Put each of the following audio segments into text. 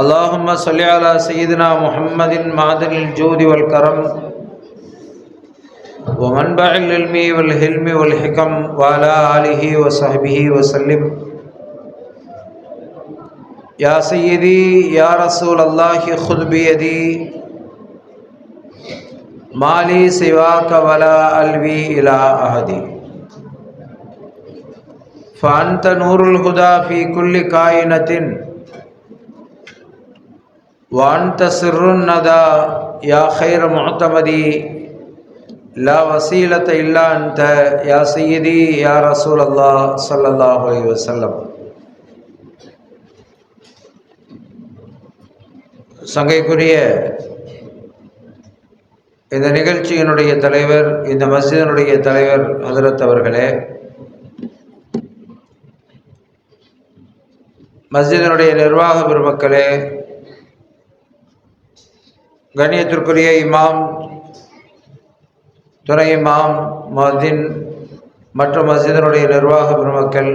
اللهم صل على سيدنا محمد معدن الجود والكرم ومنبع العلم والحلم والحكم وعلى آله وصحبه وسلم. يا سيدي يا رسول الله خذ بيدي. ما لي سواك ولا ألوي إلى أحد. فأنت نور الهدى في كل كائنة. وأنت سر الندى يا خير معتمدي لا وسيلة إلا أنت يا سيدي يا رسول الله صلى الله عليه وسلم சங்கைக்குரிய இந்த நிகழ்ச்சியினுடைய தலைவர் இந்த மஸ்ஜிதினுடைய தலைவர் ஹதரத் அவர்களே மஸ்ஜிதினுடைய நிர்வாக பெருமக்களே கண்ணியத்திற்குரிய இமாம் துணை இமாம் மதின் மற்றும் மஸ்ஜிதினுடைய நிர்வாக பெருமக்கள்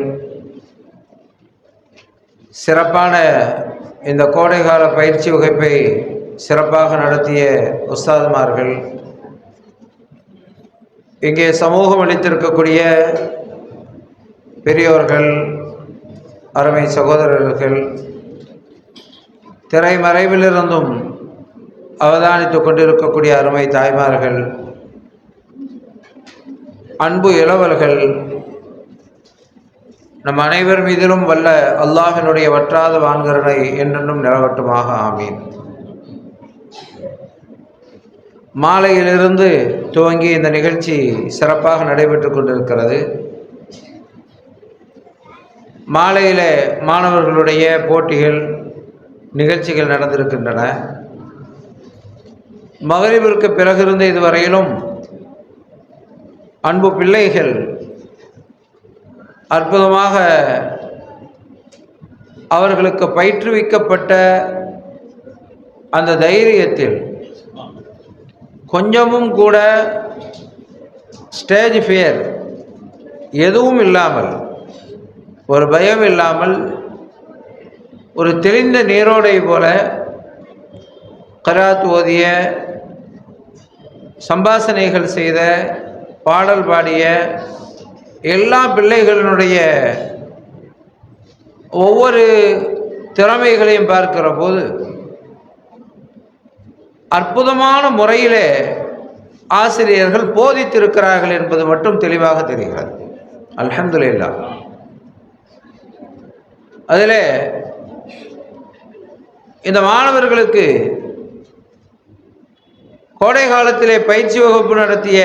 சிறப்பான இந்த கோடைகால பயிற்சி வகுப்பை சிறப்பாக நடத்திய உஸ்தாதுமார்கள் இங்கே சமூகம் அளித்திருக்கக்கூடிய பெரியோர்கள் அருமை சகோதரர்கள் திரைமறைவிலிருந்தும் அவதானித்து கொண்டிருக்கக்கூடிய அருமை தாய்மார்கள் அன்பு இளவல்கள் நம் அனைவர் மீதிலும் வல்ல அல்லாஹினுடைய வற்றாத வான்கரனை என்றென்றும் நிலவட்டுமாக. ஆமீன். மாலையிலிருந்து துவங்கி இந்த நிகழ்ச்சி சிறப்பாக நடைபெற்று கொண்டிருக்கிறது. மாலையில் மாணவர்களுடைய போட்டிகள் நிகழ்ச்சிகள் நடந்திருக்கின்றன. மகரிபிற்கு பிறகிருந்த இதுவரையிலும் அன்பு பிள்ளைகள் அற்புதமாக அவர்களுக்கு பயிற்றுவிக்கப்பட்ட அந்த தைரியத்தில் கொஞ்சமும் கூட ஸ்டேஜ் ஃபியர் எதுவும் இல்லாமல் ஒரு பயம் இல்லாமல் ஒரு தெளிந்த நீரோடை போல கராத் ஓதிய சம்பாசனைகள் செய்த பாடல் பாடிய எல்லா பிள்ளைகளினுடைய ஒவ்வொரு திறமைகளையும் பார்க்கிற போது அற்புதமான முறையிலே ஆசிரியர்கள் போதித்திருக்கிறார்கள் என்பது மட்டும் தெளிவாக தெரிகிறது. அலமதுல்லா அதில் இந்த மாணவர்களுக்கு கோடை காலத்திலே பயிற்சி வகுப்பு நடத்திய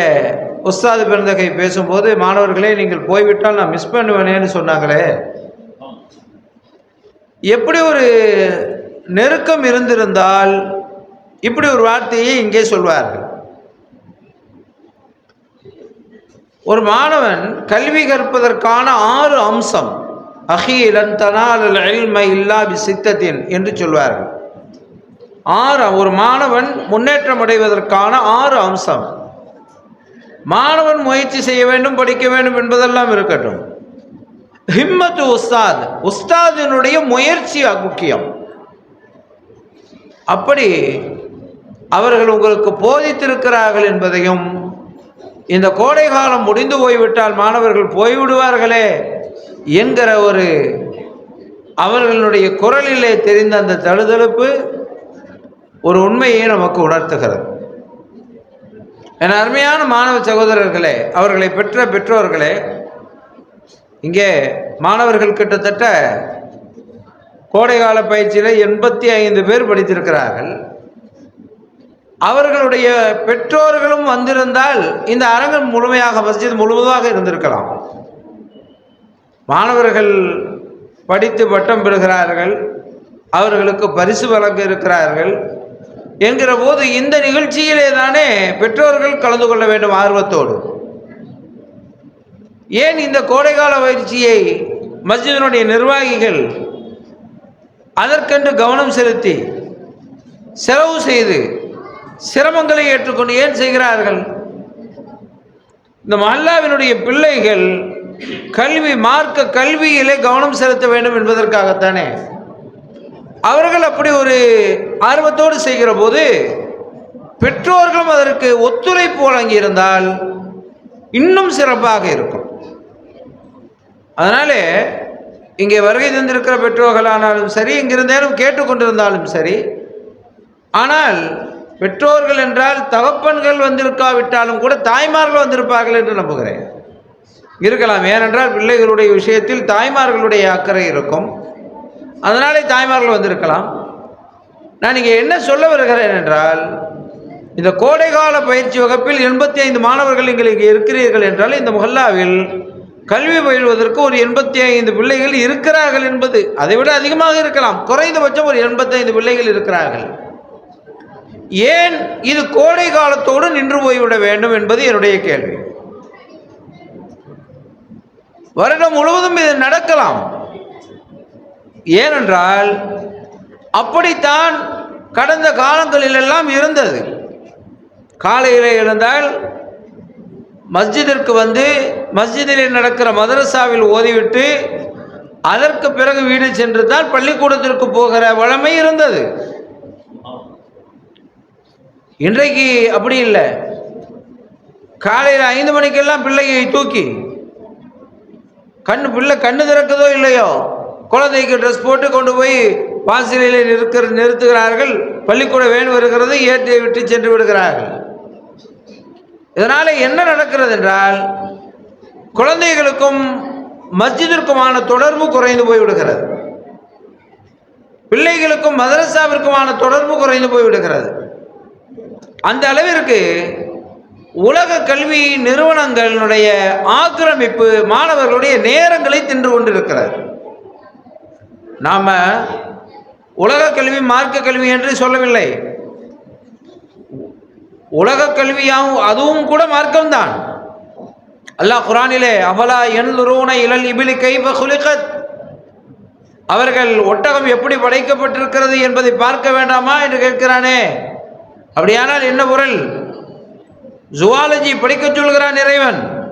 உஸ்தாது பெருந்தகை பேசும்போது மாணவர்களே நீங்கள் போய்விட்டால் நான் மிஸ் பண்ணுவேனேன்னு சொன்னாங்களே. எப்படி ஒரு நெருக்கம் இருந்திருந்தால் இப்படி ஒரு வார்த்தையை இங்கே சொல்வார்கள். ஒரு மாணவன் கல்வி கற்பதற்கான ஆறு அம்சம் அஹீலன் தனால் இல்லா சித்தத்தின் என்று சொல்வார்கள். ஆறு ஒரு மாணவன் முன்னேற்றம் அடைவதற்கான ஆறு அம்சம். மாணவன் முயற்சி செய்ய வேண்டும் படிக்க வேண்டும் என்பதெல்லாம் இருக்கட்டும். ஹிம்மத்து உஸ்தாத் உஸ்தாதினுடைய முயற்சி முக்கியம். அப்படி அவர்கள் உங்களுக்கு போதித்திருக்கிறார்கள் என்பதையும் இந்த கோடை காலம் முடிந்து போய்விட்டால் மாணவர்கள் போய்விடுவார்களே என்கிற ஒரு அவர்களுடைய குரலிலே தெரிந்த அந்த தழுதழுப்பு ஒரு உண்மையை நமக்கு உணர்த்துகிறது. என் அருமையான மாணவ சகோதரர்களே அவர்களை பெற்ற பெற்றோர்களே இங்கே மாணவர்கள் கிட்டத்தட்ட கோடைகால பயிற்சியில் எண்பத்தி ஐந்து பேர் படித்திருக்கிறார்கள். அவர்களுடைய பெற்றோர்களும் வந்திருந்தால் இந்த அரங்கம் முழுமையாக மஸ்ஜித் முழுவதாக இருந்திருக்கலாம். மாணவர்கள் படித்து பட்டம் பெறுகிறார்கள் அவர்களுக்கு பரிசு வழங்க இருக்கிறார்கள். என்கிற போது இந்த நிகழ்ச்சியிலே தானே பெற்றோர்கள் கலந்து கொள்ள வேண்டும் ஆர்வத்தோடு. ஏன் இந்த கோடைகால பயிற்சியை மஸ்ஜிதனுடைய நிர்வாகிகள் அதற்கென்று கவனம் செலுத்தி செலவு செய்து சிரமங்களை ஏற்றுக்கொண்டு ஏன் செய்கிறார்கள்? இந்த மல்லாவினுடைய பிள்ளைகள் கல்வி மார்க்க கல்வியிலே கவனம் செலுத்த வேண்டும் என்பதற்காகத்தானே. அவர்கள் அப்படி ஒரு ஆர்வத்தோடு செய்கிற போது பெற்றோர்களும் அதற்கு ஒத்துழைப்பு வழங்கியிருந்தால் இன்னும் சிறப்பாக இருக்கும். அதனாலே இங்கே வருகை தந்திருக்கிற பெற்றோர்களானாலும் சரி இங்கிருந்தேனும் கேட்டுக்கொண்டிருந்தாலும் சரி ஆனால் பெற்றோர்கள் என்றால் தகப்பன்கள் வந்திருக்காவிட்டாலும் கூட தாய்மார்கள் வந்திருப்பார்கள் என்று நம்புகிறேன். இருக்கலாம் ஏனென்றால் பிள்ளைகளுடைய விஷயத்தில் தாய்மார்களுடைய அக்கறை இருக்கும். அதனாலே தாய்மார்கள் வந்திருக்கலாம். நான் இங்கே என்ன சொல்ல வருகிறேன் என்றால் இந்த கோடைகால பயிற்சி வகுப்பில் எண்பத்தி ஐந்து மாணவர்கள் நீங்கள் இங்கே இருக்கிறீர்கள் என்றால் இந்த முகல்லாவில் கல்வி பயில்வதற்கு ஒரு எண்பத்தி ஐந்து பிள்ளைகள் இருக்கிறார்கள் என்பது அதை விட அதிகமாக இருக்கலாம். குறைந்தபட்சம் ஒரு எண்பத்தைந்து பிள்ளைகள் இருக்கிறார்கள். ஏன் இது கோடை காலத்தோடு நின்று போய்விட வேண்டும் என்பது என்னுடைய கேள்வி. வருடம் முழுவதும் இது நடக்கலாம். ஏனென்றால் அப்படித்தான் கடந்த காலங்களிலெல்லாம் இருந்தது. காலையில் இருந்தால் மஸ்ஜிதிற்கு வந்து மஸ்ஜிதில் நடக்கிற மதரசாவில் ஓதிவிட்டு அதற்கு பிறகு வீடு சென்று தான் பள்ளிக்கூடத்திற்கு போகிற வழமை இருந்தது. இன்றைக்கு அப்படி இல்லை. காலையில் ஐந்து மணிக்கெல்லாம் பிள்ளையை தூக்கி கண்ணு பிள்ளை கண்ணு திறக்குதோ இல்லையோ? குழந்தைக்கு ட்ரெஸ் போட்டு கொண்டு போய் வாசலில் நிற்கிற நிறுத்துகிறார்கள். பள்ளிக்கூட வேன் வருகிறது ஏற்றி விட்டு சென்று விடுகிறார்கள். இதனால் என்ன நடக்கிறது என்றால் குழந்தைகளுக்கும் மஸ்ஜிதிற்குமான தொடர்பு குறைந்து போய்விடுகிறது. பிள்ளைகளுக்கும் மதரசாவிற்குமான தொடர்பு குறைந்து போய்விடுகிறது. அந்த அளவிற்கு உலக கல்வி நிறுவனங்களுடைய ஆக்கிரமிப்பு மாணவர்களுடைய நேரங்களை தின்று கொண்டிருக்கிறது. நாம் உலக கல்வி மார்க்க கல்வி என்று சொல்லவில்லை. உலக கல்வியாகவும் அதுவும் கூட மார்க்கம்தான். அல்லாஹ் குரானிலே அவலா எண்ணுருவன இழல் இபிலி கைப குலிகத் அவர்கள் ஒட்டகம் எப்படி படைக்கப்பட்டிருக்கிறது என்பதை பார்க்க வேண்டாமா என்று கேட்கிறானே. அப்படியானால் என்ன பொருள்? ஜுவாலஜி படிக்கச் சொல்கிறான் இறைவன்.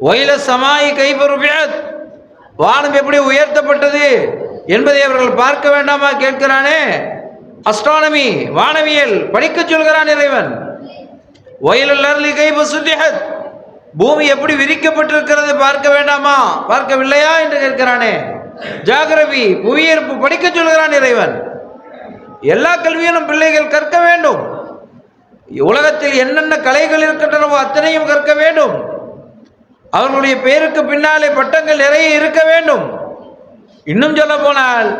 ஒயில சமாயி கைபருபியத் வானம் எப்படி உயர்த்தப்பட்டது என்பதை அவர்கள் பார்க்க வேண்டாமா கேட்கிறானே? அஸ்ட்ரானமி வானவியல் படிக்கச் சொல்கிறான் இறைவன். பூமி எப்படி விரிக்கப்பட்டிருக்கிறது பார்க்க வேண்டாமா? பார்க்கவில்லையா என்று கேட்கிறானே. ஜாகிரபி புவியீர்ப்பு படிக்கச் சொல்கிறான் இறைவன். எல்லா கல்வியிலும் பிள்ளைகள் கற்க வேண்டும். உலகத்தில் என்னென்ன கலைகள் இருக்கின்றனவோ அத்தனையும் கற்க வேண்டும். அவர்களுடைய பெயருக்கு பின்னாலே பட்டங்கள் நிறைய இருக்க வேண்டும். இன்னும் சொல்ல போனால்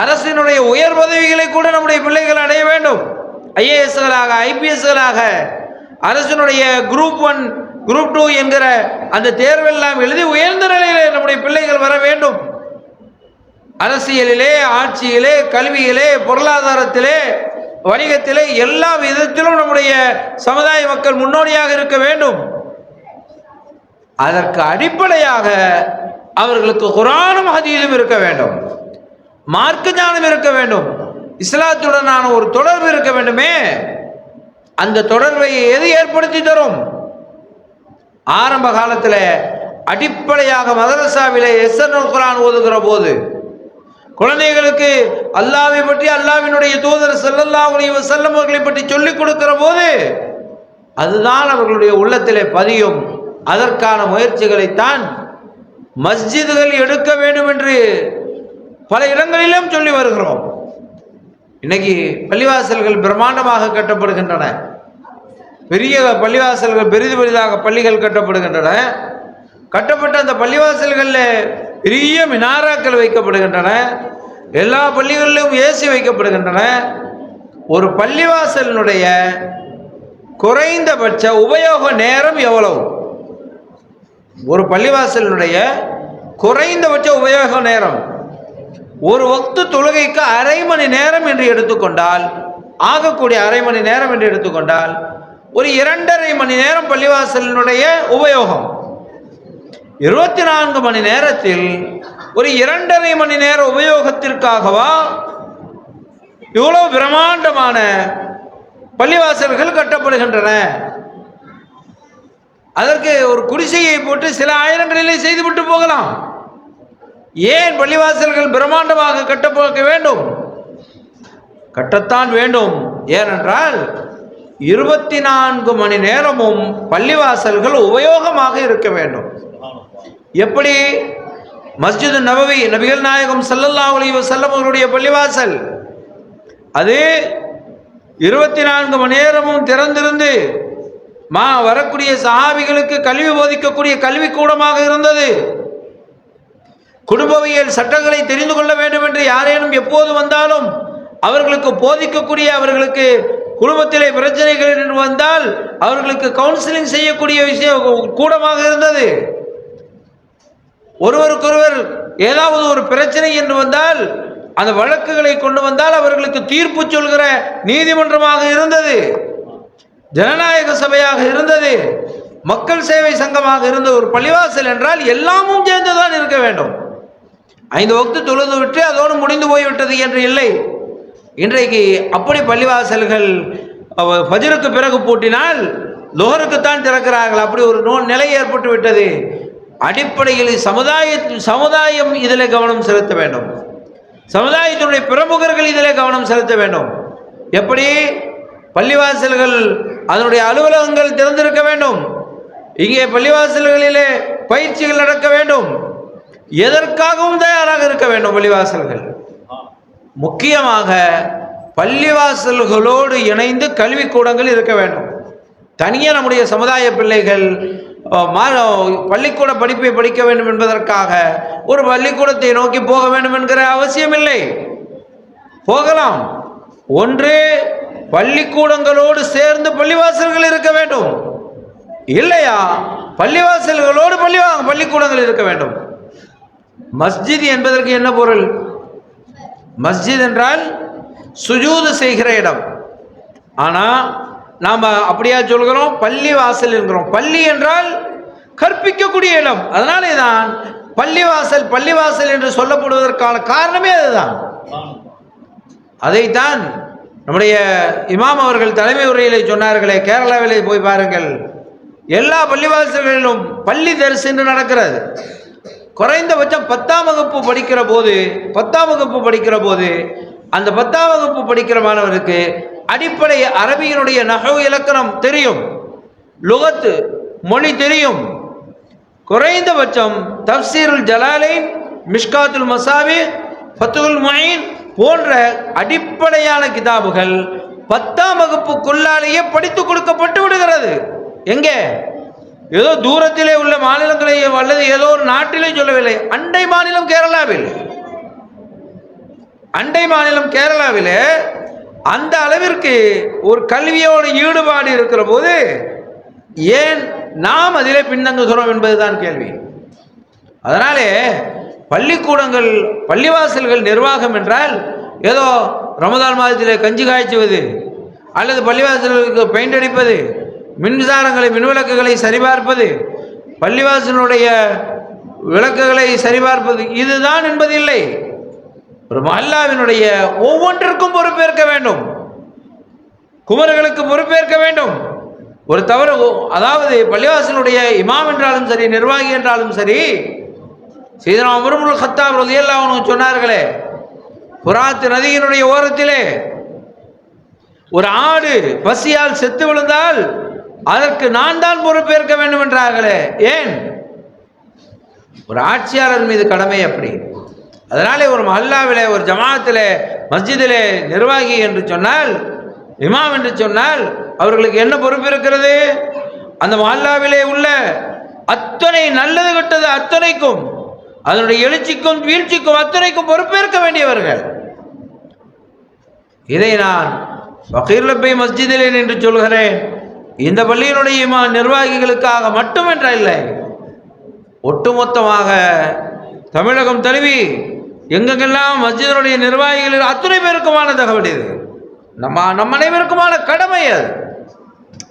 அரசினுடைய உயர் பதவிகளை கூட நம்முடைய பிள்ளைகள் அடைய வேண்டும். ஐஏஎஸ்களாக ஐபிஎஸ்களாக அரசினுடைய குரூப் ஒன் குரூப் டூ என்கிற அந்த தேர்வெல்லாம் எழுதி உயர்ந்த நிலையிலே நம்முடைய பிள்ளைகள் வர வேண்டும். அரசியலிலே ஆட்சியிலே கல்வியிலே பொருளாதாரத்திலே வணிகத்திலே எல்லா விதத்திலும் நம்முடைய சமுதாய மக்கள் முன்னோடியாக இருக்க வேண்டும். அதற்கு அடிப்படையாக அவர்களுக்கு குரானும் ஹதீதும் இருக்க வேண்டும். மார்க்க ஞானம் இருக்க வேண்டும். இஸ்லாத்துடனான ஒரு தொடர்பு இருக்க வேண்டுமே. அந்த தொடர்பை எது ஏற்படுத்தி தரும்? ஆரம்ப காலத்தில் அடிப்படையாக மதரசாவிலே எஸ்என் குரான் ஓதுகிற போது குழந்தைகளுக்கு அல்லாவை பற்றி அல்லாவினுடைய தூதர் ஸல்லல்லாஹு அலைஹி வஸல்லம் அவர்களை பற்றி சொல்லிக் கொடுக்கிற போது அதுதான் அவர்களுடைய உள்ளத்திலே பதியும். அதற்கான முயற்சிகளைத்தான் மஸ்ஜிதுகள் எடுக்க வேண்டும் என்று பல இடங்களிலும் சொல்லி வருகிறோம். இன்னைக்கு பள்ளிவாசல்கள் பிரம்மாண்டமாக கட்டப்படுகின்றன. பெரிய பள்ளிவாசல்கள் பெரிது பெரிதாக பள்ளிகள் கட்டப்படுகின்றன. கட்டப்பட்ட அந்த பள்ளிவாசல்களில் பெரிய மினாராக்கள் வைக்கப்படுகின்றன. எல்லா பள்ளிகளிலும் ஏசி வைக்கப்படுகின்றன. ஒரு பள்ளிவாசலினுடைய குறைந்தபட்ச உபயோக நேரம் எவ்வளவு? ஒரு பள்ளிவாசலினுடைய குறைந்தபட்ச உபயோக நேரம் ஒரு வக்து தொழுகைக்கு அரை மணி நேரம் என்று எடுத்துக்கொண்டால் ஆகக்கூடிய அரை மணி நேரம் என்று எடுத்துக்கொண்டால் ஒரு இரண்டரை மணி நேரம் பள்ளிவாசலினுடைய உபயோகம். இருபத்தி நான்கு மணி நேரத்தில் ஒரு இரண்டரை மணி நேர உபயோகத்திற்காகவா இவ்வளவு பிரம்மாண்டமான பள்ளிவாசல்கள் கட்டப்படுகின்றன? அதற்கு ஒரு குடிசையை போட்டு சில ஆயிரங்களிலே செய்துவிட்டு போகலாம். ஏன் பள்ளிவாசல்கள் பிரம்மாண்டமாக கட்டப்போக்க வேண்டும்? கட்டத்தான் வேண்டும். ஏனென்றால் இருபத்தி நான்கு மணி நேரமும் பள்ளிவாசல்கள் உபயோகமாக இருக்க வேண்டும். எப்படி? மஸ்ஜிது நபவி நபிகள் நாயகம் சல்லல்லா அலி வஸல்லம் பள்ளிவாசல். அது இருபத்தி நான்கு மணி நேரமும் திறந்திருந்து மா வரக்கூடிய சஹாபிகளுக்கு கல்வி போதிக்கக்கூடிய கல்வி கூடமாக இருந்தது. குடும்பவியல் சட்டங்களை தெரிந்து கொள்ள வேண்டும் என்று யாரேனும் எப்போது வந்தாலும் அவர்களுக்கு போதிக்கக்கூடிய அவர்களுக்கு குடும்பத்திலே பிரச்சனைகள் என்று வந்தால் அவர்களுக்கு கவுன்சிலிங் செய்யக்கூடிய விஷயம் கூடமாக இருந்தது. ஒருவருக்கொருவர் ஏதாவது ஒரு பிரச்சனை என்று வந்தால் அந்த வழக்குகளை கொண்டு வந்தால் அவர்களுக்கு தீர்ப்பு சொல்கிற நீதிமன்றமாக இருந்தது. ஜனநாயக சபையாக இருந்தது மக்கள் சேவை சங்கமாக இருந்த ஒரு பள்ளிவாசல் என்றால் எல்லாமும் சேர்ந்துதான் இருக்க வேண்டும். ஐந்து வகுத்து தொழுது விட்டு அதோடு முடிந்து போய்விட்டது என்று இல்லை. இன்றைக்கு அப்படி பள்ளிவாசல்கள் பஜருக்கு பிறகு பூட்டினால் லோகருக்குத்தான் திறக்கிறார்கள். அப்படி ஒரு நோ நிலை ஏற்பட்டு விட்டது. அடிப்படையில் சமுதாய சமுதாயம் இதில் கவனம் செலுத்த வேண்டும். சமுதாயத்தினுடைய பிரமுகர்கள் இதில் கவனம் செலுத்த வேண்டும். எப்படி? பள்ளிவாசல்கள் அதனுடைய அலுவலகங்கள் திறந்திருக்க வேண்டும். இங்கே பள்ளிவாசல்களிலே பயிற்சிகள் நடக்க வேண்டும். எதற்காகவும் தயாராக இருக்க வேண்டும் பள்ளிவாசல்கள்? முக்கியமாக பள்ளிவாசல்களோடு இணைந்து கல்விக்கூடங்கள் இருக்க வேண்டும். தனியாக நம்முடைய சமுதாய பிள்ளைகள் மா- பள்ளிக்கூட படிப்பை படிக்க வேண்டும் என்பதற்காக ஒரு பள்ளிக்கூடத்தை நோக்கி போக வேண்டும் என்கிற அவசியமில்லை. போகலாம். ஒன்று பள்ளிக்கூடங்களோடு சேர்ந்து பள்ளிவாசல்கள் இருக்க வேண்டும். இல்லையா? பள்ளிவாசல்களோடு பள்ளி பள்ளிக்கூடங்கள் இருக்க வேண்டும். மஸ்ஜித் என்பதற்கு என்ன பொருள்? மஸ்ஜித் என்றால் சுஜூது செய்கிற இடம். ஆனால் நாம் அப்படியா சொல்கிறோம்? பள்ளி வாசல் என்கிறோம். பள்ளி என்றால் கற்பிக்கக்கூடிய இடம். அதனாலே தான் பள்ளிவாசல் பள்ளிவாசல் என்று சொல்லப்படுவதற்கான காரணமே அதுதான். அதைத்தான் நம்முடைய இமாம் அவர்கள் தலைமை உரையிலே சொன்னார்களே கேரளாவிலே போய் பாருங்கள். எல்லா பள்ளிவாசல்களிலும் பள்ளி தரிசு என்று நடக்கிறது. குறைந்தபட்சம் பத்தாம் வகுப்பு படிக்கிற போது பத்தாம் வகுப்பு படிக்கிற போது அந்த பத்தாம் வகுப்பு படிக்கிற மாணவருக்கு அடிப்படை அரபியினுடைய நகவு இலக்கணம் தெரியும். லுகத்து மொழி தெரியும். குறைந்தபட்சம் தப்சீருல் ஜலாலை மிஷ்காத்துல் மசாவி ஃபத்துல் மொயின் போன்ற அடிப்படையான கிதாபுகள் பத்தாம் வகுப்புக்குள்ளாலேயே படித்து கொடுக்கப்பட்டு விடுகிறது. எங்கே? ஏதோ தூரத்திலே உள்ள மாநிலங்களை அல்லது ஏதோ ஒரு நாட்டிலே சொல்லவில்லை. அண்டை மாநிலம் கேரளாவில். அண்டை மாநிலம் கேரளாவில் அந்த அளவிற்கு ஒரு கல்வியோட ஈடுபாடு இருக்கிற போது ஏன் நாம் அதிலே பின்தங்குகிறோம் என்பதுதான் கேள்வி. அதனாலே பள்ளிக்கூடங்கள் பள்ளிவாசல்கள் நிர்வாகம் என்றால் ஏதோ ரமதான் மாதத்தில் கஞ்சி காய்ச்சுவது அல்லது பள்ளிவாசல்களுக்கு பெயிண்ட் அடிப்பது மின்சாரங்களை மின்விளக்குகளை சரிபார்ப்பது பள்ளிவாசலுடைய விளக்குகளை சரிபார்ப்பது இதுதான் என்பதில்லை. ஒரு அல்லாவினுடைய ஒவ்வொன்றிற்கும் பொறுப்பேற்க வேண்டும். குமர்களுக்கு பொறுப்பேற்க வேண்டும். ஒரு தவறு அதாவது பள்ளிவாசலுடைய இமாம் என்றாலும் சரி நிர்வாகி என்றாலும் சரி சீதனா உமருல் ஹத்தாப் ரலியல்லாஹு அன்ஹு சொன்னார்களே புறாத்து நதியினுடைய ஓரத்திலே ஒரு ஆடு பசியால் செத்து விழுந்தால் அதற்கு நான் தான் பொறுப்பேற்க வேண்டும் என்றார்களே. ஏன்? ஒரு ஆட்சியாளர் மீது கடமை அப்படி. அதனாலே ஒரு மஹல்லாவிலே ஒரு ஜமாத்திலே மஸ்ஜிதிலே நிர்வாகி என்று சொன்னால் இமாம் என்று சொன்னால் அவர்களுக்கு என்ன பொறுப்பு இருக்கிறது? அந்த மஹல்லாவிலே உள்ள அத்தனை நல்லது கெட்டது அத்தனைக்கும் அதனுடைய எழுச்சிக்கும் வீழ்ச்சிக்கும் அத்தனைக்கும் பொறுப்பேற்க வேண்டியவர்கள். இதை நான் ஃபகீர் லப்பை மஸ்ஜிதிலே என்று சொல்கிறேன். இந்த பள்ளியினுடைய நிர்வாகிகளுக்காக மட்டுமென்ற இல்லை ஒட்டுமொத்தமாக தமிழகம் தழுவி எங்கெங்கெல்லாம் மஸ்ஜிதனுடைய நிர்வாகிகள் அத்தனை பேருக்குமான தகவல் இது? நம்ம நம்ம அனைவருக்குமான கடமை அது.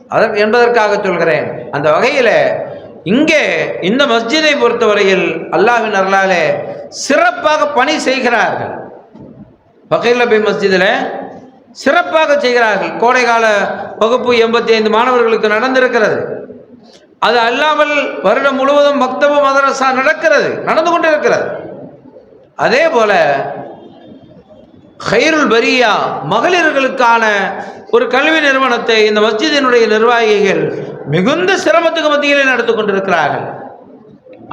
அதற்கு என்பதற்காக சொல்கிறேன். அந்த வகையில் இங்கே இந்த மஸ்ஜிதை பொறுத்தவரையில் அல்லாஹின் அருளாலே சிறப்பாக பணி செய்கிறார்கள். பகீர் மஸ்ஜிதில் சிறப்பாக செய்கிறார்கள். கோடைக்கால வகுப்பு எண்பத்தி ஐந்து மாணவர்களுக்கு நடந்திருக்கிறது. அது அல்லாமல் வருடம் முழுவதும் மக்தபு மதரசா நடக்கிறது நடந்து கொண்டிருக்கிறது. அதே போல ஹைருல் பரியா மகளிர்களுக்கான ஒரு கல்வி நிறுவனத்தை இந்த மஸ்ஜிதினுடைய நிர்வாகிகள் மிகுந்த சிரமத்துக்கு மத்தியிலே நடத்து கொண்டிருக்கிறார்கள்.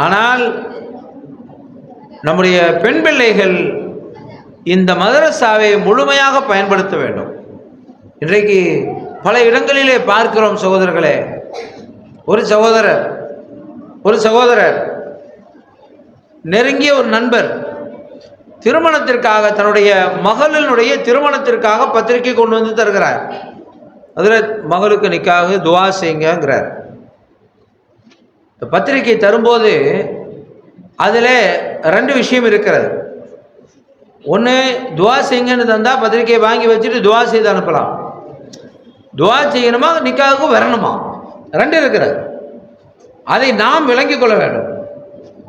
ஆனால் நம்முடைய பெண் பிள்ளைகள் இந்த மதரசாவை முழுமையாக பயன்படுத்த வேண்டும். இன்றைக்கு பல இடங்களிலே பார்க்கிறோம் சகோதரர்களே ஒரு சகோதரர் ஒரு சகோதரர் நெருங்கிய ஒரு நண்பர் திருமணத்திற்காக தன்னுடைய மகளினுடைய திருமணத்திற்காக பத்திரிக்கை கொண்டு வந்து தருகிறார். அதில் மகளுக்கு நிக்காக துவா செய்யுங்கிறார் இந்த பத்திரிக்கை தரும்போது அதில் ரெண்டு விஷயம் இருக்கிறது. ஒன்று துவா செய்யுங்கன்னு தந்தால் பத்திரிக்கையை வாங்கி வச்சுட்டு துவா செய்து அனுப்பலாம். துவா செய்யணுமா நிக்காவுக்கு வரணுமா? ரெண்டு இருக்கிறது. அதை நாம் விளங்கி கொள்ள வேண்டும்.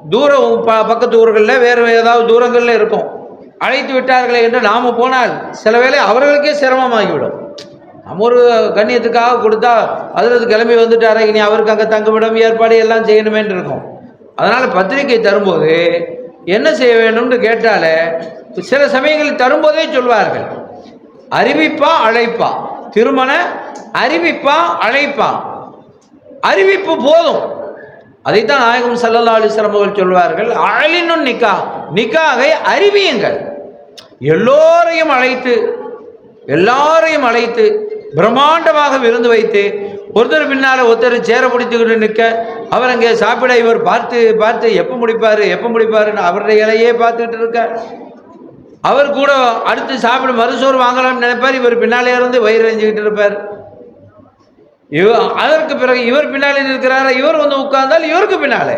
தூரம் ப பக்கத்து ஊர்களில் வேறு ஏதாவது தூரங்களில் இருக்கும். அழைத்து விட்டார்களே என்று நாம் போனால் சில வேளை அவர்களுக்கே சிரமமாகிவிடும். நம்ம ஒரு கண்ணியத்துக்காக கொடுத்தா அதில் கிளம்பி வந்துட்டாரே இனி அவருக்கு அங்கே தங்குமிடம் ஏற்பாடு எல்லாம் செய்யணுமேன்னு இருக்கும். அதனால் பத்திரிக்கை தரும்போது என்ன செய்ய வேண்டும்னு கேட்டாலே சில சமயங்களில் தரும்போதே சொல்வார்கள். அறிவிப்பா அழைப்பா. திருமண அறிவிப்பா அழைப்பா. அறிவிப்பு போதும். அதைத்தான் நாயகம் சல்லல்லா அலிஸ்லாம் அவர்கள் சொல்வார்கள் அழலினும் நிக்கா நிக்காகை அறிவியுங்கள். எல்லோரையும் அழைத்து எல்லாரையும் அழைத்து பிரம்மாண்டமாக விருந்து வைத்து ஒருத்தர் பின்னால ஒருத்தர் சேர பிடித்துக்கிட்டு நிற்க அவர் அங்கே சாப்பிட இவர் பார்த்து பார்த்து எப்போ முடிப்பார் எப்போ முடிப்பாருன்னு அவருடைய இலையே பார்த்துக்கிட்டு இருக்க. அவர் கூட அடுத்து சாப்பிட மறுசோறு வாங்கலாம்னு நினைப்பார். இவர் பின்னாலே இருந்து வயிறு எறிஞ்சுக்கிட்டு இருப்பார். இவ அதற்கு பிறகு இவர் பின்னாலே இருக்கிறாரா இவர் வந்து உட்கார்ந்தால் இவருக்கு பின்னாலே.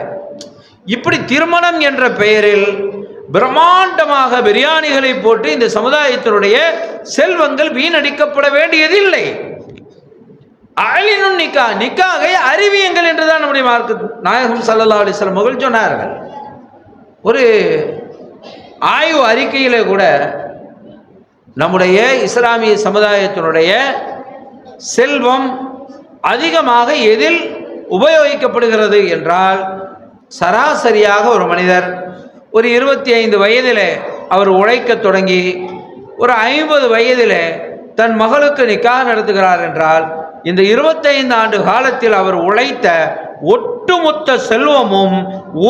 இப்படி திருமணம் என்ற பெயரில் பிரம்மாண்டமாக பிரியாணிகளை போட்டு இந்த சமுதாயத்தினுடைய செல்வங்கள் வீணடிக்கப்பட வேண்டியதில்லை. அழினும் நிக்கா நிக்காகை அறிவியங்கள் என்றுதான் நம்முடைய மார்க்க நாயகம் சல்லல்லா அலிஸ்லாம் மகள் சொன்னார்கள். ஒரு ஆய்வு அறிக்கையில கூட நம்முடைய இஸ்லாமிய சமுதாயத்தினுடைய செல்வம் அதிகமாக எதில் உபயோகிக்கப்படுகிறது என்றால் சராசரியாக ஒரு மனிதர் ஒரு இருபத்தி ஐந்து வயதில் அவர் உழைக்கத் தொடங்கி ஒரு ஐம்பது வயதில் தன் மகளுக்கு நிக்காக நடத்துகிறார் என்றால் இந்த இருபத்தைந்து ஆண்டு காலத்தில் அவர் உழைத்த ஒட்டுமொத்த செல்வமும்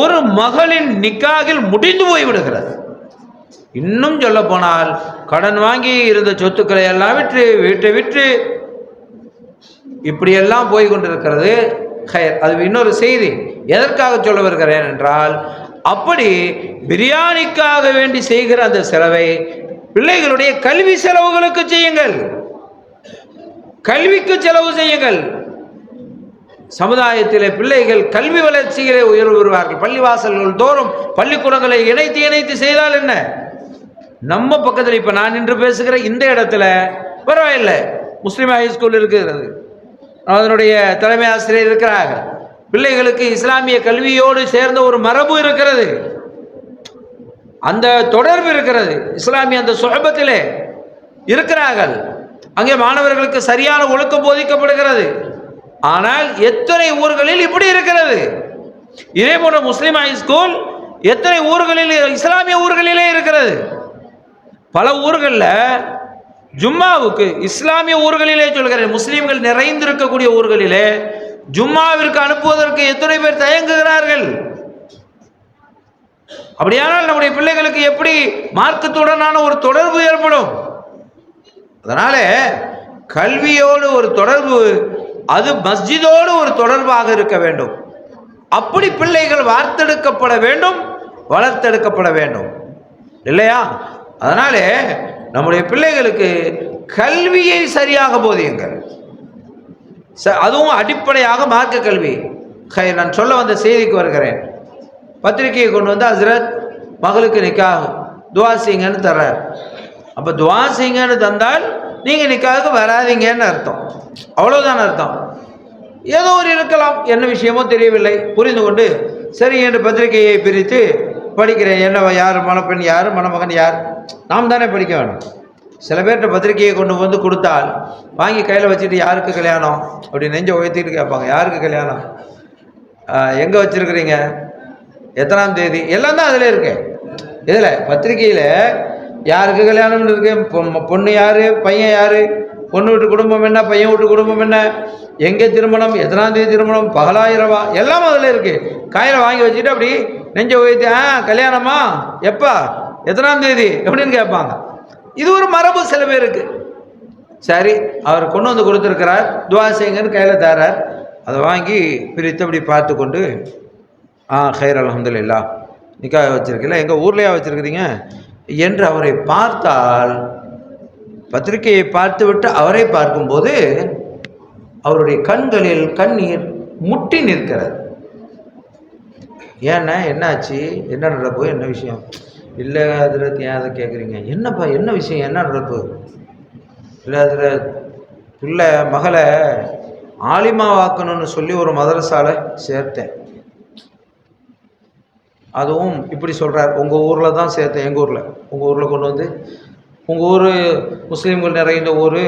ஒரு மகளின் நிக்காகில் முடிந்து போய்விடுகிறது. இன்னும் சொல்ல போனால் கடன் வாங்கி இருந்த சொத்துக்களை எல்லாம் விற்று வீட்டை விற்று இப்படியெல்லாம் போய் கொண்டிருக்கிறது ஹயர் அது இன்னொரு செய்தி. எதற்காக சொல்ல வருகிறேன் என்றால் அப்படி பிரியாணிக்காக வேண்டி செய்கிற அந்த செலவை பிள்ளைகளுடைய கல்வி செலவுகளுக்கு செய்யுங்கள். கல்விக்கு செலவு செய்யுங்கள். சமுதாயத்திலே பிள்ளைகள் கல்வி வளர்ச்சியிலே உயர்வு பெறுவார்கள். பள்ளிவாசல்கள் தோறும் பள்ளிக்கூடங்களை இணைத்து இணைத்து செய்தால் என்ன? நம்ம பக்கத்தில் இப்போ நான் நின்று பேசுகிற இந்த இடத்துல பரவாயில்லை. முஸ்லீம் ஹை ஸ்கூல் இருக்கிறது. அதனுடைய தலைமை ஆசிரியர் இருக்கிறார்கள். பிள்ளைகளுக்கு இஸ்லாமிய கல்வியோடு சேர்ந்த ஒரு மரபு இருக்கிறது. அந்த தொடர்பு இருக்கிறது. இஸ்லாமிய அந்த சுகபத்திலே இருக்கிறார்கள். அங்கே மாணவர்களுக்கு சரியான ஒழுக்கம் போதிக்கப்படுகிறது. ஆனால் எத்தனை ஊர்களில் இப்படி இருக்கிறது? இதே போன்ற முஸ்லீம் ஹை ஸ்கூல் எத்தனை ஊர்களில் இஸ்லாமிய ஊர்களிலே இருக்கிறது. பல ஊர்களில் ஜும்மாவுக்கு இஸ்லாமிய ஊர்களிலே சொல்கிறேன் முஸ்லீம்கள் நிறைந்திருக்கக்கூடிய ஊர்களிலே ஜும்மாவிற்கு அனுப்புவதற்கு எத்தனை பேர் தயங்குகிறார்கள்? அப்படியானால் நம்முடைய பிள்ளைகளுக்கு எப்படி மார்க்கத்துடனான ஒரு தொடர்பு ஏற்படும்? அதனால கல்வியோடு ஒரு தொடர்பு அது மஸ்ஜிதோடு ஒரு தொடர்பாக இருக்க வேண்டும். அப்படி பிள்ளைகள் வார்த்தெடுக்கப்பட வேண்டும் வளர்த்தெடுக்கப்பட வேண்டும். இல்லையா? அதனாலே நம்முடைய பிள்ளைகளுக்கு கல்வியை சரியாக போதியுங்கள். ச அதுவும் அடிப்படையாக மார்க்க கல்வி. ஹை, நான் சொல்ல வந்த செய்திக்கு வருகிறேன். பத்திரிக்கையை கொண்டு வந்து ஹசரத் மகளுக்கு நிக்காக துவா செய்யுங்கன்னு தர்றார். அப்போ துவா செய்யுங்கன்னு தந்தால் நீங்கள் நிக்காவுக்கு வராதீங்கன்னு அர்த்தம். அவ்வளோதான் அர்த்தம். ஏதோ ஒரு இருக்கலாம். என்ன விஷயமோ தெரியவில்லை. புரிந்து கொண்டு சரி என்று பத்திரிகையை பிரித்து படிக்கிறேன். என்ன யார் மணப்பெண் யார் மணமகன் யார்? நாம் தானே படிக்க வேணும். சில பேர்கிட்ட பத்திரிக்கையை கொண்டு வந்து கொடுத்தால் வாங்கி கையில் வச்சுட்டு யாருக்கு கல்யாணம்? அப்படி நெஞ்சை உயர்த்திட்டு கேட்பாங்க. யாருக்கு கல்யாணம்? எங்கே வச்சுருக்குறீங்க? எத்தனாம் தேதி? எல்லாம் தான் அதில் இருக்கு. இதில் பத்திரிக்கையில் யாருக்கு கல்யாணம்னு இருக்கு? பொண்ணு யார்? பையன் யார்? பொண்ணு வீட்டு குடும்பம் என்ன? பையன் வீட்டு குடும்பம் என்ன? எங்கே திருமணம்? எத்தனாம் தேதி திருமணம்? பகலாயிரவா? எல்லாம் அதில் இருக்கு. காயில் வாங்கி வச்சுட்டு அப்படி நெஞ்ச உயர்த்தி ஆ கல்யாணமா? எப்பா? எத்தனாம் தேதி? எப்படின்னு கேட்பாங்க. இது ஒரு மரபு சில பேருக்கு. சரி அவர் கொண்டு வந்து கொடுத்துருக்கிறார். துவா செய்யுங்கன்னு கையில் தரார் அதை வாங்கி பிரித்து அப்படி பார்த்து கொண்டு ஆ ஹைர் அலமதுல்லா நிக்காக வச்சுருக்கல எங்கள் ஊர்லேயா வச்சுருக்கிறீங்க? என்று அவரை பார்த்தால் பத்திரிகையை பார்த்துவிட்டு அவரை பார்க்கும்போது அவருடைய கண்களில் கண்ணீர் முட்டி நிற்கிறது. ஏன்னா என்னாச்சு? என்ன நடப்போ என்ன விஷயம்? இல்லை அதில் ஏன் அதை கேட்குறீங்க என்னப்பா என்ன விஷயம்? என்ன நடப்பு? இல்லை அதில் பிள்ளை மகளை ஆலிமாவாக்கணும்னு சொல்லி ஒரு மதரசால சேர்த்தேன். அதுவும் இப்படி சொல்கிறார் உங்கள் ஊரில் தான் சேர்த்தேன். எங்கள் ஊரில்? உங்கள் ஊரில் கொண்டு வந்து உங்கள் ஊர் முஸ்லீம்கள் நிறைந்த ஊர்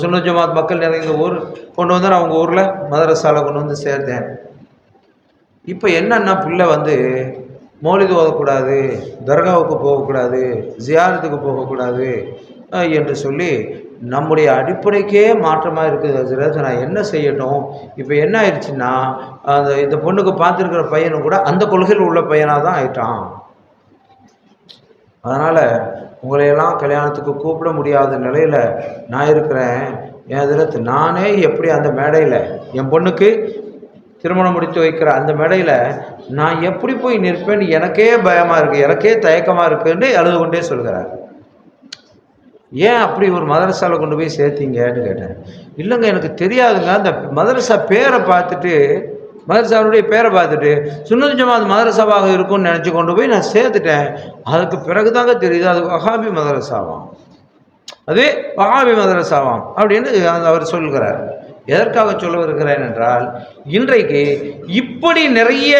சுன்ன ஜமாத் மக்கள் நிறைந்த ஊர் கொண்டு வந்து நான் உங்கள் ஊரில் மதரசாவில் கொண்டு வந்து சேர்த்தேன். இப்போ என்னென்னா பிள்ளை வந்து மௌலிது ஓதக்கூடாது தர்காவுக்கு போகக்கூடாது ஜியாரத்துக்கு போகக்கூடாது என்று சொல்லி நம்முடைய அடிப்படைக்கே மாற்றமாக இருக்குது ஹசரத். நான் என்ன செய்யட்டும்? இப்போ என்ன ஆயிடுச்சுன்னா அந்த இந்த பொண்ணுக்கு பார்த்துருக்கிற பையனும் கூட அந்த கொள்கையில் உள்ள பையனாக தான் ஆயிட்டான். அதனால் உங்களையெல்லாம் கல்யாணத்துக்கு கூப்பிட முடியாத நிலையில் நான் இருக்கிறேன். என் எதிரத்து நானே எப்படி அந்த மேடையில் என் பொண்ணுக்கு திருமணம் முடித்து வைக்கிற அந்த மேடையில் நான் எப்படி போய் நிற்பேன்னு எனக்கே பயமாக இருக்குது எனக்கே தயக்கமாக இருக்குன்னு அழுது கொண்டே சொல்கிறார். ஏன் அப்படி ஒரு மதரசாவில் கொண்டு போய் சேர்த்தீங்கன்னு கேட்டேன். இல்லைங்க எனக்கு தெரியாதுங்க. அந்த மதரசா பேரை பார்த்துட்டு மதரசாவுடைய பேரை பார்த்துட்டு சுன்னத் ஜமாத் மதரசாவாக இருக்கும்னு நினச்சி கொண்டு போய் நான் சேர்த்துட்டேன். அதுக்கு பிறகு தாங்க தெரியுது அது வஹாபி மதரசாவாம். அது வஹாபி மதரசாவாம் அப்படின்னு அவர் சொல்கிறார். எதற்காக சொல்ல வருகிறேன் என்றால் இன்றைக்கு இப்படி நிறைய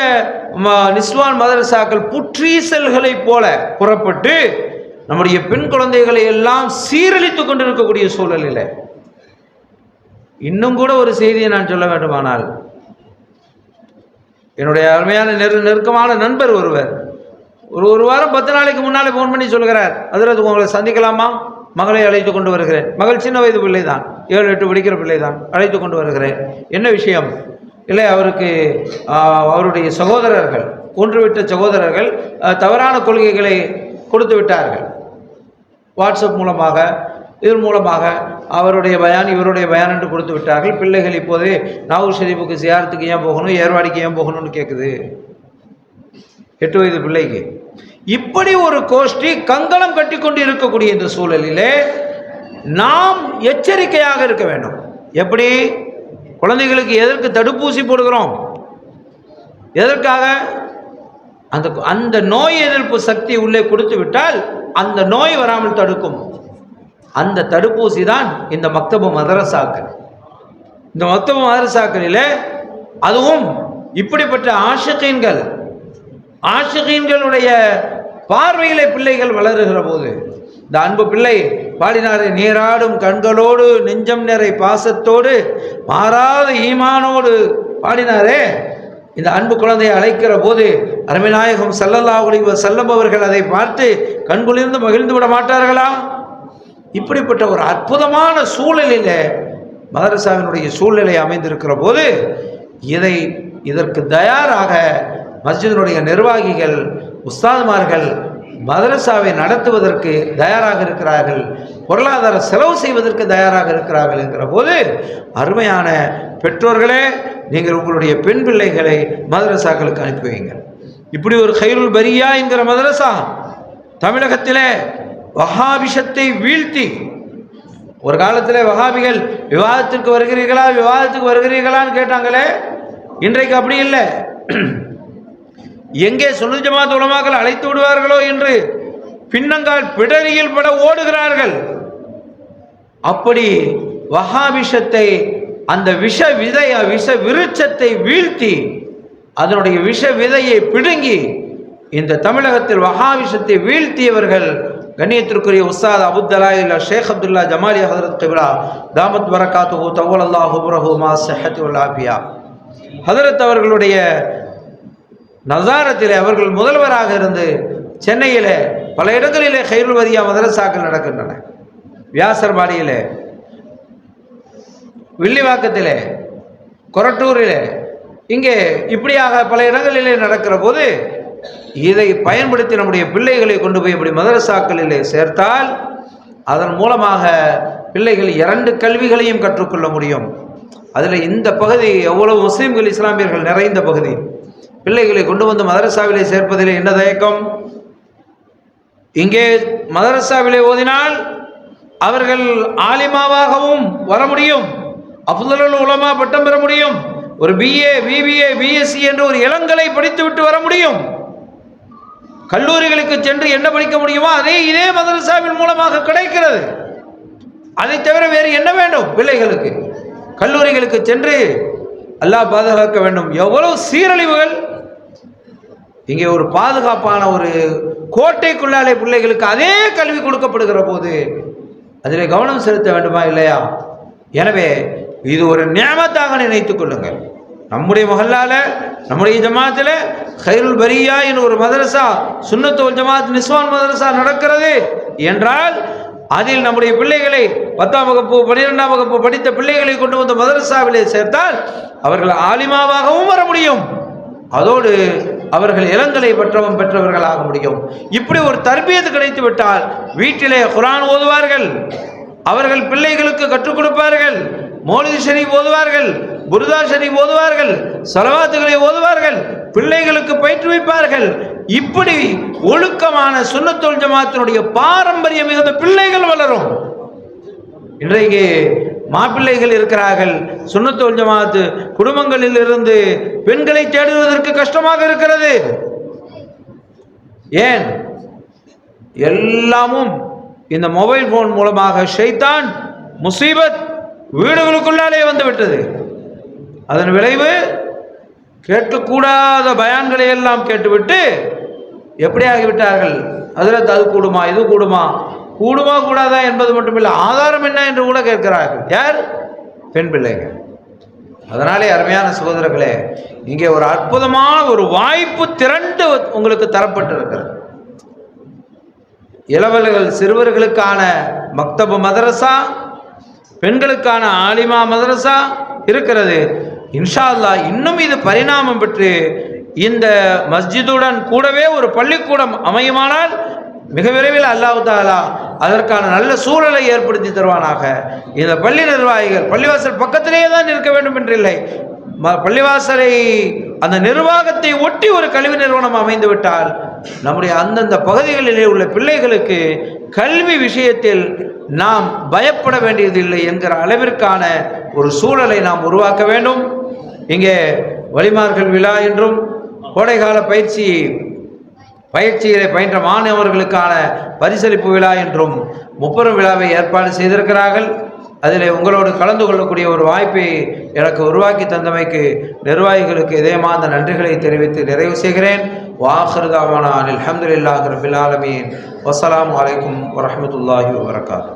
ம- நிஸ்வான் மதரசாக்கள் புற்றீசல்களைப் போல புறப்பட்டு நம்முடைய பெண் குழந்தைகளை எல்லாம் சீரழித்து கொண்டிருக்கக்கூடிய சூழலில். இன்னும் கூட ஒரு செய்தியை நான் சொல்ல வேண்டுமானால் என்னுடைய அருமையான நெரு நெருக்கமான நண்பர் ஒருவர் ஒரு ஒரு வாரம் பத்து நாளைக்கு முன்னாலே ஃபோன் பண்ணி சொல்கிறார் அதில் உங்களை சந்திக்கலாமா? மகளை அழைத்து கொண்டு வருகிறேன். மகள் சின்ன வயது பிள்ளை தான் ஏழு எட்டு படிக்கிற பிள்ளை தான் அழைத்து கொண்டு வருகிறேன். என்ன விஷயம்? இல்லை அவருக்கு அவருடைய சகோதரர்கள் கொன்றுவிட்ட சகோதரர்கள் தவறான கொள்கைகளை கொடுத்து விட்டார்கள். வாட்ஸ்அப் மூலமாக இதன் மூலமாக அவருடைய பயான் இவருடைய பயான் என்று கொடுத்து விட்டார்கள். பிள்ளைகள் இப்போது நாகூர் ஷெரீஃபுக்கு சியாரத்துக்கு ஏன் போகணும் ஏர்வாடிக்கு ஏன் போகணும்னு கேட்குது எட்டு வயது பிள்ளைக்கு. இப்படி ஒரு கோஷ்டி கங்கணம் கட்டி கொண்டு இருக்கக்கூடிய இந்த சூழலிலே நாம் எச்சரிக்கையாக இருக்க வேண்டும். எப்படி? குழந்தைகளுக்கு எதற்கு தடுப்பூசி போடுகிறோம்? எதற்காக? அந்த அந்த நோய் எதிர்ப்பு சக்தி உள்ளே கொடுத்து விட்டால் அந்த நோய் வராமல் தடுக்கும். அந்த தடுப்பூசி தான் இந்த மக்தபு மதரசாக்கள். இந்த மக்தபு மதரசாக்களிலே அதுவும் இப்படிப்பட்ட ஆஷகீன்கள் ஆஷகீன்களுடைய பார்வையிலே பிள்ளைகள் வளருகிற போது இந்த அன்பு பிள்ளை பாடினாரே நீராடும் கண்களோடு நெஞ்சம் நிறை பாசத்தோடு மாறாத ஈமானோடு பாடினாரே. இந்த அன்பு குழந்தையை அழைக்கிற போது அருமைநாயகம் ஸல்லல்லாஹு அலைஹி அவர்கள் அதை பார்த்து கண்குளிர்ந்து மகிழ்ந்து விட மாட்டார்களா இப்படிப்பட்ட ஒரு அற்புதமான சூழலில் மதரசாவினுடைய சூழ்நிலை அமைந்திருக்கிற போது இதை இதற்கு தயாராக மஸ்ஜிதினுடைய நிர்வாகிகள் உஸ்தாதுமார்கள் மதரசாவை நடத்துவதற்கு தயாராக இருக்கிறார்கள் பொருளாதார செலவு செய்வதற்கு தயாராக இருக்கிறார்கள் என்கிற போது அருமையான பெற்றோர்களே நீங்கள் உங்களுடைய பெண் பிள்ளைகளை மதரசாக்களுக்கு அனுப்பி வைங்க இப்படி ஒரு கைருல் பரியா என்கிற மதரசா தமிழகத்திலே வஹாபிஷத்தை வீழ்த்தி ஒரு காலத்தில் வகாபிகள் விவாதத்திற்கு வருகிறீர்களா? விவாதத்துக்கு வருகிறீர்களான்னு கேட்டாங்களே? இன்றைக்கு அப்படி இல்லை. எங்கே சுன்னு ஜமாத் உலமாக்கள் அழைத்து விடுவார்களோ என்று பின்னங்கால் பிடரியில் பட ஓடுகிறார்கள். அப்படி வஹாபிஷத்தை அந்த விஷ விதைய விஷ விருட்சத்தை வீழ்த்தி அதனுடைய விஷ விதையை பிடுங்கி இந்த தமிழகத்தில் வஹாவிஷத்தை வீழ்த்தியவர்கள் கண்ணியத்திற்குரிய உஸ்தாத் அபுத்தலா ஷேக் அப்துல்லா ஜமாலி ஹதரத் கிபிலா தாமத் வரகாத்து தவல் அல்லாஹ் ஹுப்ரஹு மா சஹத்தி உல்லாபியா ஹதரத் அவர்களுடைய நசாரத்தில் அவர்கள் முதல்வராக இருந்து சென்னையில் பல இடங்களிலே ஹைருல் வரியா மதரசாக்கள் நடக்கின்றன. வியாசர்பாடியில் வில்லிவாக்கத்தில் கொரட்டூரில் இங்கே இப்படியாக பல இடங்களிலே நடக்கிற போது இதை பயன்படுத்தி நம்முடைய பிள்ளைகளை கொண்டு போய் இப்படி மதரசாக்களிலே சேர்த்தால் அதன் மூலமாக பிள்ளைகள் இரண்டு கல்விகளையும் கற்றுக்கொள்ள முடியும். அதில் இந்த பகுதி எவ்வளவு முஸ்லீம்கள் இஸ்லாமியர்கள் நிறைந்த பகுதி. பிள்ளைகளை கொண்டு வந்து மதரசாவிலே சேர்ப்பதில் என்ன தயக்கம்? இங்கே மதரசாவிலே ஓதினால் அவர்கள் ஆலிமாவாகவும் வர முடியும். அப்துல் உலமா பட்டம் பெற முடியும். ஒரு பிஏ பிபிஏ பிஎஸ்சி என்று ஒரு இளங்கலை படித்துவிட்டு வர முடியும். கல்லூரிகளுக்கு சென்று என்ன படிக்க முடியுமோ அதே இதே மதரசாவின் மூலமாக கிடைக்கிறது. அதை தவிர வேறு என்ன வேண்டும் பிள்ளைகளுக்கு? கல்லூரிகளுக்கு சென்று அல்லாஹ் பாதுகாக்க வேண்டும். எவ்வளவு சீரழிவுகள் இங்கே ஒரு பாதுகாப்பான ஒரு கோட்டைக்குள்ளாலே பிள்ளைகளுக்கு அதே கல்வி கொடுக்கப்படுகிற போது அதில் கவனம் செலுத்த வேண்டுமா இல்லையா? எனவே இது ஒரு நியமத்தாக நினைத்துக் கொள்ளுங்கள். நம்முடைய மகல்லால நம்முடைய ஜமாத்தில் ஹைருல் பரியா என்ற ஒரு மதரசா சுண்ணத்தோல் ஜமாத் நிஸ்வான் மதரசா நடக்கிறது என்றால் அதில் நம்முடைய பிள்ளைகளை பத்தாம் வகுப்பு பன்னிரெண்டாம் வகுப்பு படித்த பிள்ளைகளை கொண்டு வந்து மதரசாவிலே சேர்த்தால் அவர்கள் ஆலிமாவாகவும் வர முடியும். அதோடு அவர்கள் இளங்கலை பெற்றவன் பெற்றவர்களாக முடியும். இப்படி ஒரு தர்பியத்து கிடைத்து விட்டால் வீட்டிலே குரான் ஓதுவார்கள் அவர்கள் பிள்ளைகளுக்கு கற்றுக் கொடுப்பார்கள் மௌலிது ஷரீப் ஓதுவார்கள் புருதா ஷரீப் ஓதுவார்கள் சலவாத்துகளை ஓதுவார்கள் பிள்ளைகளுக்கு பயிற்றுவிப்பார்கள் இப்படி ஒழுக்கமான சுன்னத்துல் ஜமாத்தினுடைய பாரம்பரியம் மிகுந்த பிள்ளைகள் வளரும். இன்றைக்கு மாப்பிள்ளைகள் இருக்கிறார்கள். சுண்ணத்தோல் ஜமாத்து குடும்பங்களில் இருந்து பெண்களை தேடுவதற்கு கஷ்டமாக இருக்கிறது. ஏன்? எல்லாமும் இந்த மொபைல் போன் மூலமாக ஷைத்தான் முசீபத் வீடுகளுக்குள்ளாலே வந்துவிட்டது. அதன் விளைவு கேட்கக்கூடாத பயான்களை எல்லாம் கேட்டுவிட்டு எப்படி ஆகிவிட்டார்கள் அதில் அது கூடுமா இது கூடுமா? கூடுமா கூடாதா என்பது மட்டுமில்லை. ஆதாரம் என்ன என்று கூட கேட்கிறார்கள். யார்? பெண் பிள்ளைகள். அதனாலே அருமையான சகோதரர்களே இங்கே ஒரு அற்புதமான ஒரு வாய்ப்பு திரண்டு உங்களுக்கு தரப்பட்டிருக்கிறது. இளவல்கள் சிறுவர்களுக்கான மக்தபு மதரசா பெண்களுக்கான ஆலிமா மதரசா இருக்கிறது. இன்ஷா அல்லாஹ் இன்னும் இது பரிணாமம் பெற்று இந்த மஸ்ஜிதுடன் கூடவே ஒரு பள்ளிக்கூடம் அமையுமானால் மிக விரைவில் அல்லாஹு தாலா அதற்கான நல்ல சூழலை ஏற்படுத்தி தருவானாக. இந்த பள்ளி நிர்வாகிகள் பள்ளிவாசல் பக்கத்திலேயே தான் இருக்க வேண்டும் என்றில்லை. ம- பள்ளிவாசலை அந்த நிர்வாகத்தை ஒட்டி ஒரு கல்வி நிறுவனம் அமைந்து விட்டால் நம்முடைய அந்தந்த பகுதிகளிலே உள்ள பிள்ளைகளுக்கு கல்வி விஷயத்தில் நாம் பயப்பட வேண்டியதில்லை என்கிற அளவிற்கான ஒரு சூழலை நாம் உருவாக்க வேண்டும். இங்கே வழிமார்கள் விழா என்றும் கோடைகால பயிற்சி பயிற்சிகளை பயின்ற மாணவர்களுக்கான பரிசளிப்பு விழா என்றும் முப்பெரும் விழாவை ஏற்பாடு செய்திருக்கிறார்கள். அதில் உங்களோடு கலந்து கொள்ளக்கூடிய ஒரு வாய்ப்பை எனக்கு உருவாக்கி தந்தமைக்கு நிர்வாகிகளுக்கு இதயமார்ந்த நன்றிகளை தெரிவித்து நிறைவு செய்கிறேன். வாஹிருதாவான அலமதுல்லாஹ் ரபில் ஆலமீன். வசலாம் அலைக்கும் வரமத்துல்லாஹி வரகாத்து